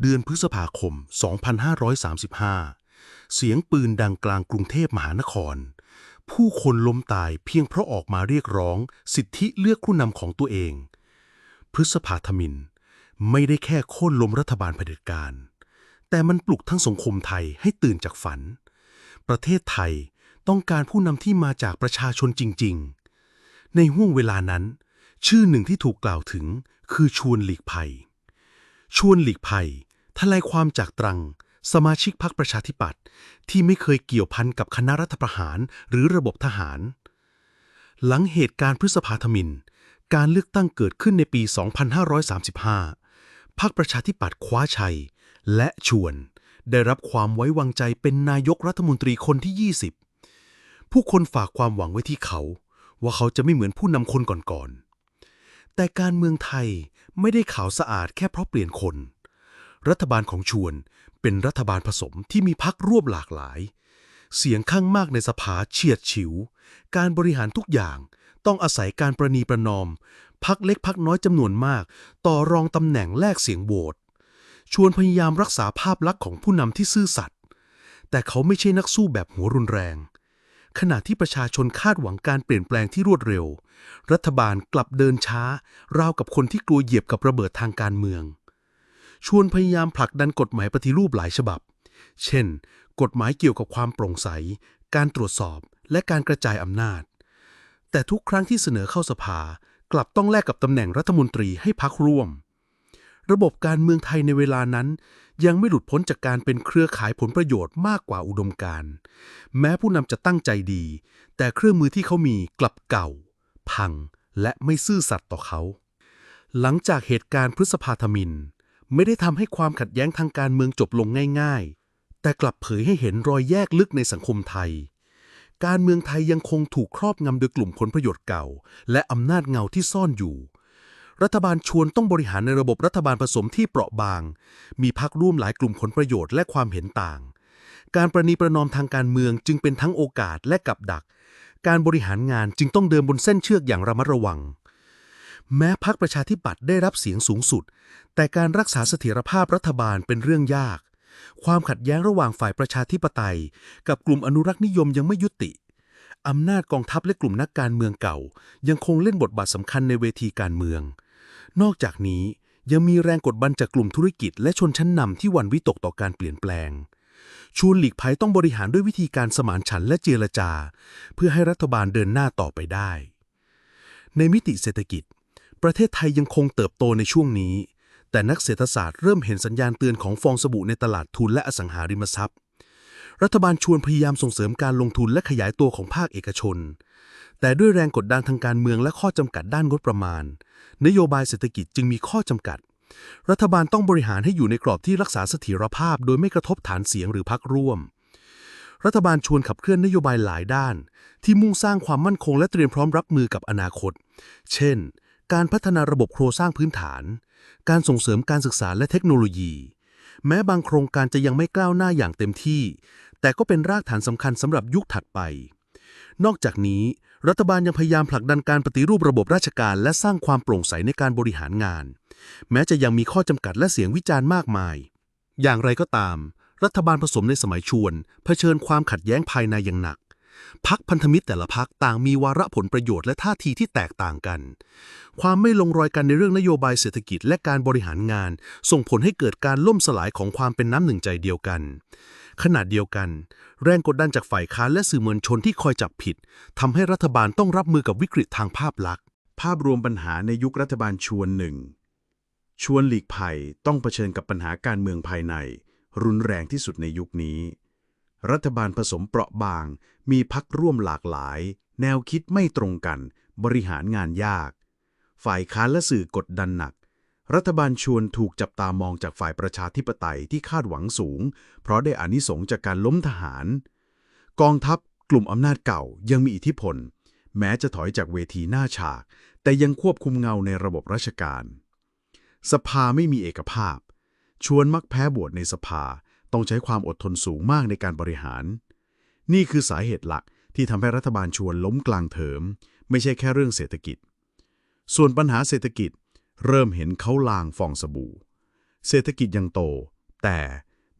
เดือนพฤษภาคม 2535 เสียงปืนดังกลางกรุงเทพมหานคร ผู้คนล้มตายเพียงเพราะออกมาเรียกร้อง สิทธิเลือกผู้นำของตัวเอง พฤษภาธมิน ไม่ได้แค่โค่นล้มรัฐบาลเผด็จการ แต่มันปลุกทั้งสังคมไทยให้ตื่นจากฝัน ประเทศไทยต้องการผู้นำที่มาจากประชาชนจริง ๆ ในห่วงเวลานั้น ชื่อหนึ่งที่ถูกกล่าวถึงคือชวนหลีกภัย ชวนหลีกภัยทลายความจากตรัง สมาชิกพรรคประชาธิปัตย์ที่ไม่เคยเกี่ยวพันกับคณะรัฐประหารหรือระบบทหาร หลังเหตุการณ์พฤษภาธมิน การเลือกตั้งเกิดขึ้นในปี 2535 พรรคประชาธิปัตย์คว้าชัย และชวน ได้รับความไว้วางใจเป็นนายกรัฐมนตรีคนที่ 20 ผู้คนฝากความหวังไว้ที่เขา ว่าเขาจะไม่เหมือนผู้นำคนก่อนๆแต่การเมืองไทย ไม่ได้ขาวสะอาดแค่เพราะเปลี่ยนคน รัฐบาลของชวนเป็นรัฐบาลผสมที่มีพักร่วมหลากหลาย เสียงข้างมากในสภาเฉียดฉิว การบริหารทุกอย่างต้องอาศัยการประนีประนอม พักเล็กพักน้อยจำนวนมาก ต่อรองตำแหน่งแลกเสียงโหวตชวนพยายามรักษาภาพลักษณ์ของผู้นำที่ซื่อสัตย์แต่เขาไม่ใช่นักสู้แบบหัวรุนแรง ขณะที่ประชาชนคาดหวังการเปลี่ยนแปลงที่รวดเร็ว รัฐบาลกลับเดินช้า ราวกับคนที่กลัวเหยียบกับระเบิดทางการเมือง ชวนพยายามผลักดันกฎหมายปฏิรูปหลายฉบับ เช่น กฎหมายเกี่ยวกับความโปร่งใส การตรวจสอบ และการกระจายอำนาจ แต่ทุกครั้งที่เสนอเข้าสภากลับต้องแลกกับตำแหน่งรัฐมนตรีให้พักร่วม ระบบการเมืองไทยในเวลานั้น ยังไม่หลุดพ้นจากการเป็นเครือข่ายผลประโยชน์มากกว่าอุดมการณ์แม้ผู้นำจะตั้งใจดี แต่เครื่องมือที่เขามีกลับเก่า พังและไม่ซื่อสัตย์ต่อเขา หลังจากเหตุการณ์พฤษภาธมิน ไม่ได้ทำให้ความขัดแย้งทางการเมืองจบลงง่าย ๆ แต่กลับเผยให้เห็นรอยแยกลึกในสังคมไทย การเมืองไทยยังคงถูกครอบงำโดยกลุ่มผลประโยชน์เก่า และอำนาจเงาที่ซ่อนอยู่ รัฐบาลชวนต้องบริหารในระบบรัฐบาลผสมที่เปราะบาง มีพักร่วมหลายกลุ่มผลประโยชน์และความเห็นต่าง การประนีประนอมทางการเมืองจึงเป็นทั้งโอกาสและกับดัก การบริหารงานจึงต้องเดินบนเส้นเชือกอย่างระมัดระวัง แม้พักประชาธิปัตย์ได้รับเสียงสูงสุด แต่การรักษาเสถียรภาพรัฐบาลเป็นเรื่องยาก ความขัดแย้งระหว่างฝ่ายประชาธิปไตย กับกลุ่มอนุรักษ์นิยมยังไม่ยุติอำนาจกองทัพและกลุ่มนักการเมืองเก่า ยังคงเล่นบทบาทสำคัญในเวทีการเมือง นอกจากนี้ยังมีแรงกดดันจากกลุ่มธุรกิจ และชนชั้นนำที่หวั่นวิตกต่อการเปลี่ยนแปลง ชวนหลีกภัยต้องบริหารด้วยวิธีการสมานฉันและเจรจา เพื่อให้รัฐบาลเดินหน้าต่อไปได้ ในมิติเศรษฐกิจ ประเทศไทยยังคงเติบโตในช่วงนี้ แต่นักเศรษฐศาสตร์เริ่มเห็นสัญญาณเตือนของฟองสบู่ในตลาดทุนและอสังหาริมทรัพย์ รัฐบาลชวนพยายามส่งเสริมการลงทุนและขยายตัวของภาคเอกชน แต่ด้วยแรงกดดันทางการเมืองและข้อจำกัดด้านงบประมาณ นโยบายเศรษฐกิจจึงมีข้อจำกัด รัฐบาลต้องบริหารให้อยู่ในกรอบที่รักษาเสถียรภาพ โดยไม่กระทบฐานเสียงหรือพักร่วม รัฐบาลชวนขับเคลื่อนนโยบายหลายด้าน ที่มุ่งสร้างความมั่นคงและเตรียมพร้อมรับมือกับอนาคต เช่น การพัฒนาระบบโครงสร้างพื้นฐาน การส่งเสริมการศึกษาและเทคโนโลยี แม้บางโครงการจะยังไม่ก้าวหน้าอย่างเต็มที่ แต่ก็เป็นรากฐานสำคัญสำหรับยุคถัดไป นอกจากนี้ รัฐบาลยังพยายามผลักดันการปฏิรูประบบราชการ และสร้างความโปร่งใสในการบริหารงาน แม้จะยังมีข้อจำกัดและเสียงวิจารณ์มากมาย อย่างไรก็ตาม รัฐบาลผสมในสมัยชวน เผชิญความขัดแย้งภายในอย่างหนักพักพันธมิตรแต่ละพักต่างมีวาระผลประโยชน์และท่าทีที่แตกต่างกัน ความไม่ลงรอยกันในเรื่องนโยบายเศรษฐกิจและการบริหารงาน ส่งผลให้เกิดการล่มสลายของความเป็นน้ำหนึ่งใจเดียวกัน ขณะเดียวกัน แรงกดดันจากฝ่ายค้านและสื่อมวลชนที่คอยจับผิดทำให้รัฐบาลต้องรับมือกับวิกฤตทางภาพลักษณ์ ภาพรวมปัญหาในยุครัฐบาลชวนหนึ่งชวนหลีกภัยต้องเผชิญกับปัญหาการเมืองภายใน รุนแรงที่สุดในยุคนี้ รัฐบาลผสมเปราะบาง มีพักร่วมหลากหลาย แนวคิดไม่ตรงกัน บริหารงานยาก ฝ่ายค้านและสื่อกดดันหนัก รัฐบาลชวนถูกจับตามองจากฝ่ายประชาธิปไตยที่คาดหวังสูง เพราะได้อานิสงส์จากการล้มทหาร กองทัพกลุ่มอำนาจเก่ายังมีอิทธิพล แม้จะถอยจากเวทีหน้าฉาก แต่ยังควบคุมเงาในระบบราชการ สภาไม่มีเอกภาพ ชวนมักแพ้บวชในสภาต้องใช้ความอดทนสูงมากในการบริหาร นี่คือสาเหตุหลักที่ทำให้รัฐบาลชวนล้มกลางเถิมไม่ใช่แค่เรื่องเศรษฐกิจ ส่วนปัญหาเศรษฐกิจ เริ่มเห็นเขาลางฟองสบู่ เศรษฐกิจยังโต แต่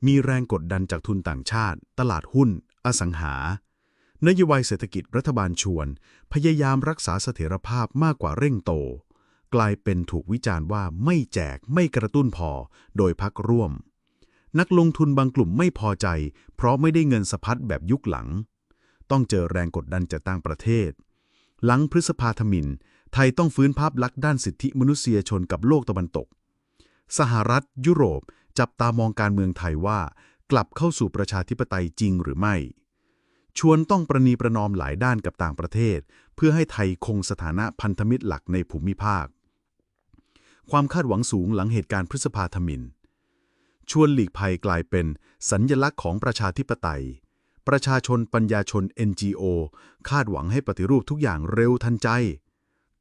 มีแรงกดดันจากทุนต่างชาติ ตลาดหุ้น อสังหา นโยบายเศรษฐกิจรัฐบาลชวน พยายามรักษาเสถียรภาพมากกว่าเร่งโต กลายเป็นถูกวิจารณ์ว่าไม่แจกไม่กระตุ้นพอโดยพักร่วม นักลงทุนบางกลุ่มไม่พอใจ เพราะไม่ได้เงินสะพัดแบบยุคหลัง ต้องเจอแรงกดดันจากต่างประเทศ หลังพฤษภาธมิน ไทยต้องฟื้นภาพลักษณ์ด้านสิทธิมนุษยชนกับโลกตะวันตก สหรัฐ ยุโรป จับตามองการเมืองไทยว่า กลับเข้าสู่ประชาธิปไตยจริงหรือไม่ ชวนต้องประนีประนอมหลายด้านกับต่างประเทศ เพื่อให้ไทยคงสถานะพันธมิตรหลักในภูมิภาค ความคาดหวังสูงหลังเหตุการณ์พฤษภาธมิน ชวนหลีกภัยกลายเป็นสัญญลักษณ์ของประชาธิปไตย ประชาชนปัญญาชน NGO คาดหวังให้ปฏิรูปทุกอย่างเร็วทันใจ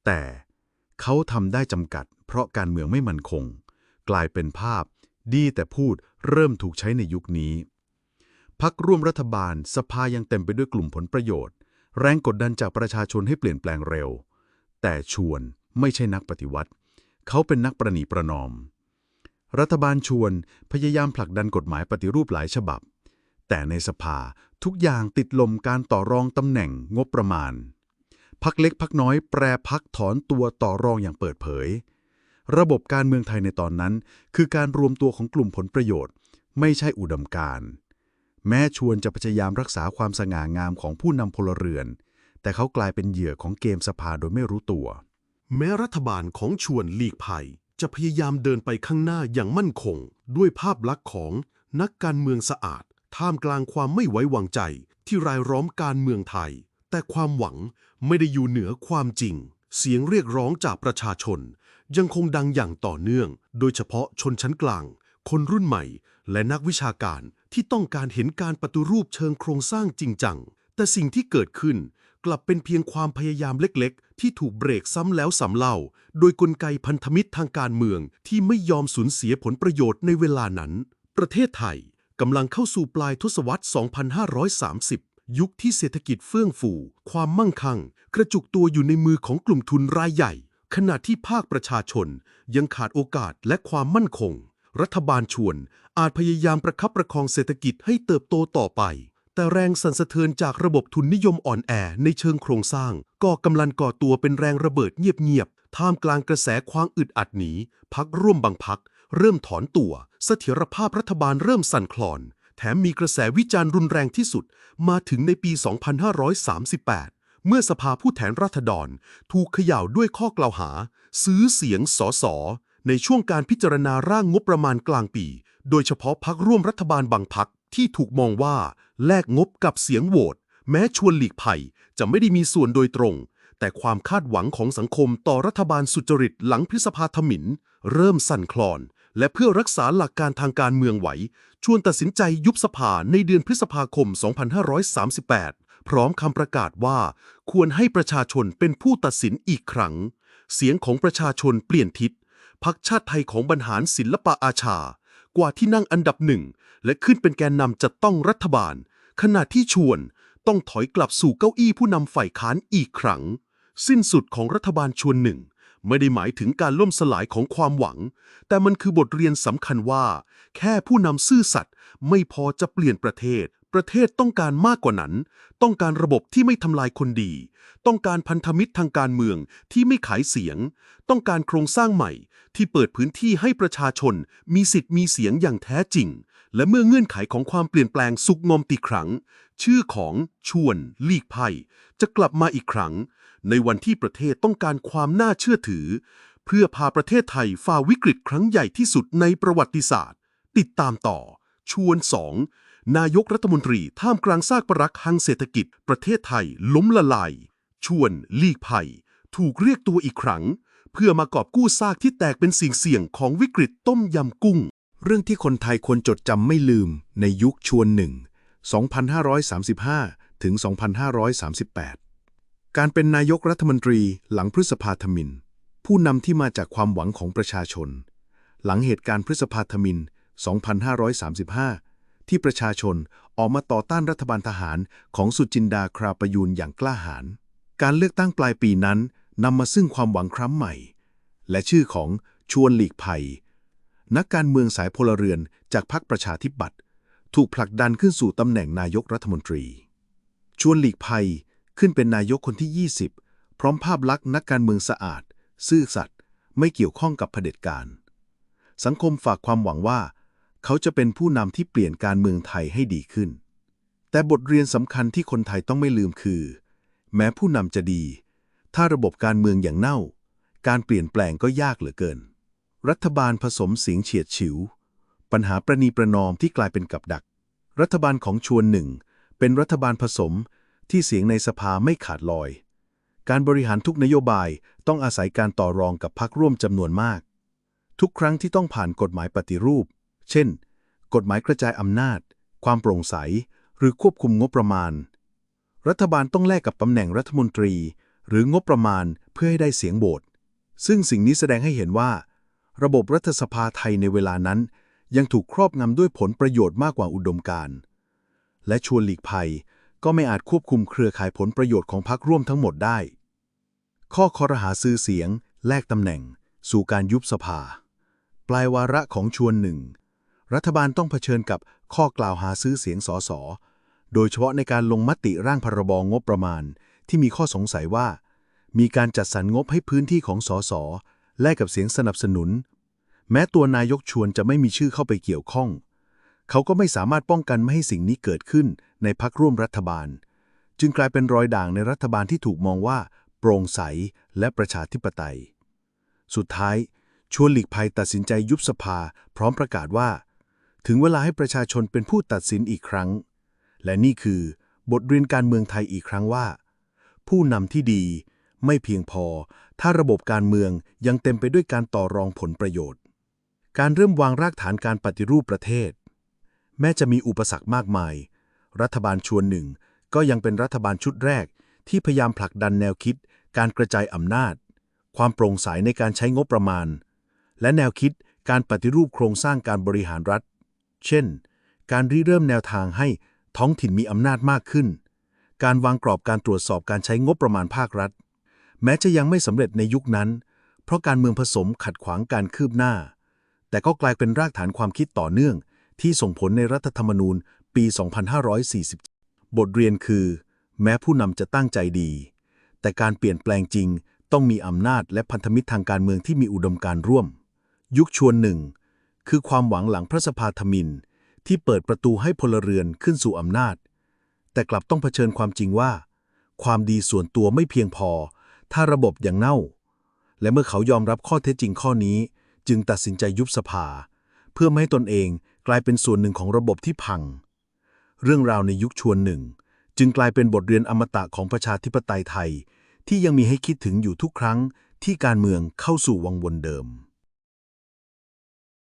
แต่เขาทำได้จำกัด เพราะการเมืองไม่มั่นคง กลายเป็นภาพ ดีแต่พูดเริ่มถูกใช้ในยุคนี้ พักร่วมรัฐบาลสภายังเต็มไปด้วยกลุ่มผลประโยชน์ แรงกดดันจากประชาชนให้เปลี่ยนแปลงเร็ว แต่ชวนไม่ใช่นักปฏิวัติ เขาเป็นนักประนีประนอม รัฐบาลชวนพยายามผลักดันกฎหมายปฏิรูปหลายฉบับ แต่ในสภา ทุกอย่างติดลมการต่อรองตำแหน่งงบประมาณ พักเล็กพักน้อยแปรพักถอนตัวต่อรองอย่างเปิดเผย ระบบการเมืองไทยในตอนนั้น คือการรวมตัวของกลุ่มผลประโยชน์ ไม่ใช่อุดมการณ์แม้ชวนจะพยายามรักษาความสง่างามของผู้นำพลเรือน แต่เขากลายเป็นเหยื่อของเกมสภาโดยไม่รู้ตัว แม้รัฐบาลของชวนหลีกภัย จะพยายามเดินไปข้างหน้าอย่างมั่นคง ด้วยภาพลักษณ์ของนักการเมืองสะอาด ท่ามกลางความไม่ไว้วางใจที่รายล้อมการเมืองไทย แต่ความหวังไม่ได้อยู่เหนือความจริง เสียงเรียกร้องจากประชาชน ยังคงดังอย่างต่อเนื่อง โดยเฉพาะชนชั้นกลาง คนรุ่นใหม่ และนักวิชาการที่ต้องการเห็นการปฏิรูปเชิงโครงสร้างจริงจัง แต่สิ่งที่เกิดขึ้นกลับเป็นเพียงความพยายามเล็ก ๆ ที่ถูกเบรกซ้ำแล้วซ้ำเล่า โดยกลไกพันธมิตรทางการเมืองที่ไม่ยอมสูญเสียผลประโยชน์ในเวลานั้น ประเทศไทย กำลังเข้าสู่ปลายทศวรรษ 2530 ยุคที่เศรษฐกิจเฟื่องฟู ความมั่งคั่ง กระจุกตัวอยู่ในมือของกลุ่มทุนรายใหญ่ ขณะที่ภาคประชาชน ยังขาดโอกาสและความมั่นคง รัฐบาลชวน อาจพยายามประคับประคองเศรษฐกิจให้เติบโตต่อไป แต่แรงสั่นสะเทือนจากระบบทุนนิยมอ่อนแอในเชิงโครงสร้าง ก็กำลังก่อตัวเป็นแรงระเบิดเงียบๆท่ามกลางกระแสความอึดอัดหนีพักร่วมบางพัก เริ่มถอนตัว เสถียรภาพรัฐบาลเริ่มสั่นคลอน แถมมีกระแสวิจารณ์รุนแรงที่สุด มาถึงในปี 2538 เมื่อสภาผู้แทนราษฎร ถูกขย่าวด้วยข้อกล่าวหา ซื้อเสียงสสในช่วงการพิจารณาร่างงบประมาณกลางปี โดยเฉพาะพักร่วมรัฐบาลบางพักที่ถูกมองว่าแลกงบกับเสียงโหวตแม้ชวนหลีกภัยจะไม่ได้มีส่วนโดยตรง แต่ความคาดหวังของสังคมต่อรัฐบาลสุจริตหลังพฤษภาธมินเริ่มสั่นคลอน และเพื่อรักษาหลักการทางการเมืองไหว ชวนตัดสินใจยุบสภาในเดือนพฤษภาคม 2538 พร้อมคำประกาศว่า ควรให้ประชาชนเป็นผู้ตัดสินอีกครั้ง เสียงของประชาชนเปลี่ยนทิศพักชาติไทยของบรรหารศิลปะอาชา กว่าที่นั่งอันดับหนึ่ง และขึ้นเป็นแกนนำจัดต้องรัฐบาล ขณะที่ชวนต้องถอยกลับสู่เก้าอี้ผู้นำฝ่ายค้านอีกครั้ง สิ้นสุดของรัฐบาลชวนหนึ่ง ไม่ได้หมายถึงการล่มสลายของความหวัง แต่มันคือบทเรียนสำคัญว่า แค่ผู้นำซื่อสัตย์ไม่พอจะเปลี่ยนประเทศ ประเทศต้องการมากกว่านั้น ต้องการระบบที่ไม่ทำลายคนดี ต้องการพันธมิตรทางการเมืองที่ไม่ขายเสียง ต้องการโครงสร้างใหม่ ที่เปิดพื้นที่ให้ประชาชน มีสิทธิ์มีเสียงอย่างแท้จริง และเมื่อเงื่อนไขของความเปลี่ยนแปลงสุกงอมติครั้ง ชื่อของชวนลีกภัยจะกลับมาอีกครั้ง ในวันที่ประเทศต้องการความน่าเชื่อถือ เพื่อพาประเทศไทยฝ่าวิกฤตครั้งใหญ่ที่สุดในประวัติศาสตร์ ติดตามต่อ ชวน2นายกรัฐมนตรีท่ามกลางซากปรักหังเศรษฐกิจ ประเทศไทยล้มละลายชวนลีกภัยถูกเรียกตัวอีกครั้ง เพื่อมากอบกู้ซากที่แตกเป็นสิ่งเสี่ยงของวิกฤตต้มยำกุ้ง เรื่องที่คนไทยควรจดจำไม่ลืมในยุคชวนหนึ่ง 2535 ถึง 2538 การเป็นนายกรัฐมนตรีหลังพฤษภาธมิน ผู้นำที่มาจากความหวังของประชาชน หลังเหตุการณ์พฤษภาธมิน 2535 ที่ประชาชนออกมาต่อต้านรัฐบาลทหารของสุจินดาคราประยูนอย่างกล้าหาญ การเลือกตั้งปลายปีนั้นนำมาซึ่งความหวังครั้ำใหม่ และชื่อของชวนหลีกภัย นักการเมืองสายพลเรือนจากพรรคประชาธิปัตย์ถูกผลักดันขึ้นสู่ตำแหน่งนายกรัฐมนตรี ชวนหลีกภัยขึ้นเป็นนายกคนที่ 20 พร้อมภาพลักษณ์นักการเมืองสะอาด ซื่อสัตย์ไม่เกี่ยวข้องกับเผด็จการ สังคมฝากความหวังว่า เขาจะเป็นผู้นำที่เปลี่ยนการเมืองไทยให้ดีขึ้น แต่บทเรียนสำคัญที่คนไทยต้องไม่ลืมคือ แม้ผู้นำจะดี ถ้าระบบการเมืองอย่างเน่า การเปลี่ยนแปลงก็ยากเหลือเกิน รัฐบาลผสมเสียงเฉียดฉิว ปัญหาประนีประนอมที่กลายเป็นกับดัก รัฐบาลของชวนหนึ่ง เป็นรัฐบาลผสมที่เสียงในสภาไม่ขาดลอย การบริหารทุกนโยบายต้องอาศัยการต่อรองกับพรรคร่วมจำนวนมาก ทุกครั้งที่ต้องผ่านกฎหมายปฏิรูป เช่น กฎหมายกระจายอำนาจ ความโปร่งใส หรือควบคุมงบประมาณ รัฐบาลต้องแลกกับตำแหน่งรัฐมนตรี หรืองบประมาณเพื่อให้ได้เสียงโหวตซึ่งสิ่งนี้แสดงให้เห็นว่า ระบบรัฐสภาไทยในเวลานั้น ยังถูกครอบงำด้วยผลประโยชน์มากกว่าอุดมการณ์และชวนหลีกภัยก็ไม่อาจควบคุมเครือข่ายผลประโยชน์ของพรรคร่วมทั้งหมดได้ ข้อคอรหาซื้อเสียง แลกตำแหน่ง สู่การยุบสภา ปลายวาระของชวนหนึ่ง รัฐบาลต้องเผชิญกับข้อกล่าวหาซื้อเสียงสส โดยเฉพาะในการลงมติร่างพรบงบประมาณ ที่มีข้อสงสัยว่า มีการจัดสรรงบให้พื้นที่ของสส แลกกับเสียงสนับสนุน แม้ตัวนายกชวนจะไม่มีชื่อเข้าไปเกี่ยวข้อง เขาก็ไม่สามารถป้องกันไม่ให้สิ่งนี้เกิดขึ้นในพักร่วมรัฐบาล จึงกลายเป็นรอยด่างในรัฐบาลที่ถูกมองว่า โปร่งใสและประชาธิปไตย สุดท้าย ชวนหลีกภัยตัดสินใจยุบสภา พร้อมประกาศว่า ถึงเวลาให้ประชาชนเป็นผู้ตัดสินอีกครั้ง และนี่คือบทเรียนการเมืองไทยอีกครั้งว่า ผู้นำที่ดี ไม่เพียงพอ ถ้าระบบการเมืองยังเต็มไปด้วยการต่อรองผลประโยชน์ การเริ่มวางรากฐานการปฏิรูปประเทศ แม้จะมีอุปสรรคมากมาย รัฐบาลชวนหนึ่ง ก็ยังเป็นรัฐบาลชุดแรก ที่พยายามผลักดันแนวคิด การกระจายอำนาจ ความโปร่งใสในการใช้งบประมาณ และแนวคิดการปฏิรูปโครงสร้างการบริหารรัฐ เช่น การริเริ่มแนวทางให้ท้องถิ่นมีอำนาจมากขึ้น การวางกรอบการตรวจสอบการใช้งบประมาณภาครัฐ แม้จะยังไม่สำเร็จในยุคนั้น เพราะการเมืองผสมขัดขวางการคืบหน้า แต่ก็กลายเป็นรากฐานความคิดต่อเนื่อง ที่ส่งผลในรัฐธรรมนูญปี 2540บทเรียนคือ แม้ผู้นำจะตั้งใจดี แต่การเปลี่ยนแปลงจริง ต้องมีอำนาจและพันธมิตรทางการเมืองที่มีอุดมการร่วม ยุคชวนหนึ่ง คือความหวังหลังพระสภาธมิน ที่เปิดประตูให้พลเรือนขึ้นสู่อำนาจ แต่กลับต้องเผชิญความจริงว่า ความดีส่วนตัวไม่เพียงพอ ถ้าระบบยังเน่า และเมื่อเขายอมรับข้อเท็จจริงข้อนี้ จึงตัดสินใจยุบสภา เพื่อไม่ให้ตนเองกลายเป็นส่วนหนึ่งของระบบที่พัง เรื่องราวในยุคชวนหนึ่ง จึงกลายเป็นบทเรียนอมตะของประชาธิปไตยไทย ที่ยังมีให้คิดถึงอยู่ทุกครั้งที่การเมืองเข้าสู่วังวนเดิม